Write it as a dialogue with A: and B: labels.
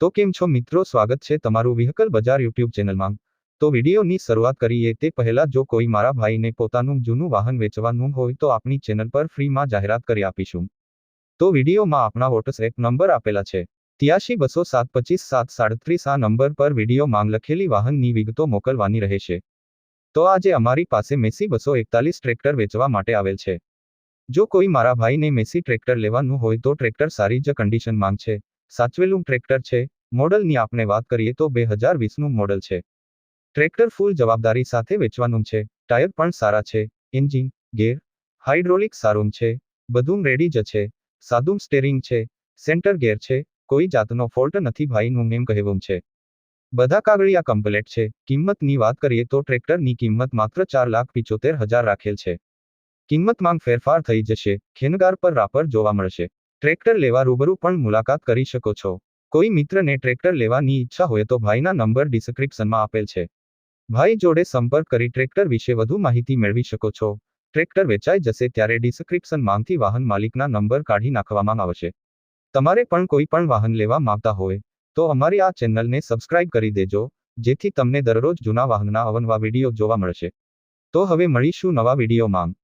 A: તો કેમ છો મિત્રો? સ્વાગત છે તમારું વ્હીકલ બજાર યુટ્યુબ ચેનલમાં. તો વિડીયોની શરૂઆત કરીએ તે પહેલા જો કોઈ મારા ભાઈને પોતાનું જૂનું વાહન વેચવાનું હોય તો આપણી ચેનલ પર ફ્રીમાં જાહેરાત કરી આપીશું. તો વિડીયોમાં આપણા વોટ્સએપ નંબર આપેલા છે. ત્યાસી બસો સાત પચીસ સાત સાડત્રીસ આ નંબર પર વીડિયો માંગ લખેલી વાહનની વિગતો મોકલવાની રહેશે. તો આજે અમારી પાસે મેસી બસો એકતાલીસ ટ્રેક્ટર વેચવા માટે આવેલ છે. જો કોઈ મારા ભાઈને મેસી ટ્રેક્ટર લેવાનું હોય તો ટ્રેક્ટર સારી જ કન્ડિશન માંગ છે. સાચવેલું ટ્રેક્ટર છે. મોડલની આપણે વાત કરીએ તો બે હજાર વીસનું મોડલ છે. ટ્રેક્ટર ફૂલ જવાબદારી સાથે વેચવાનું છે. ટાયર પણ સારા છે. એન્જિન, ગેર, હાઇડ્રોલિક સારું છે. બધું રેડી જ છે. સાદું સ્ટેરિંગ છે. સેન્ટર ગેર છે. કોઈ જાતનો ફોલ્ટ નથી ભાઈનું એમ કહેવું છે. બધા કાગળિયા કમ્પ્લેટ છે. કિંમતની વાત કરીએ તો ટ્રેક્ટરની કિંમત માત્ર ચાર લાખ પિચોતેર હજાર રાખેલ છે. કિંમતમાં ફેરફાર થઈ જશે. ખેનગાર પર રાપર જોવા મળશે. ટ્રેક્ટર લેવા રૂબરૂ પણ મુલાકાત કરી શકો છો. કોઈ મિત્રને ટ્રેક્ટર લેવાની ઈચ્છા હોય તો ભાઈના નંબર ડિસ્ક્રિપ્શનમાં આપેલ છે. ભાઈ જોડે સંપર્ક કરી ટ્રેક્ટર વિશે વધુ માહિતી મેળવી શકો છો. ટ્રેક્ટર વેચાઈ જશે ત્યારે ડિસ્ક્રિપ્શનમાંથી વાહન માલિકના નંબર કાઢી નાખવામાં આવશે. તમારે પણ કોઈ પણ વાહન લેવા માંગતા હોય, તો અમારી આ ચેનલને સબસ્ક્રાઇબ કરી દેજો, જેથી તમને દરરોજ જૂના વાહનના અવનવા વીડિયો જોવા મળશે. તો હવે મળીશું નવા વિડીયોમાં.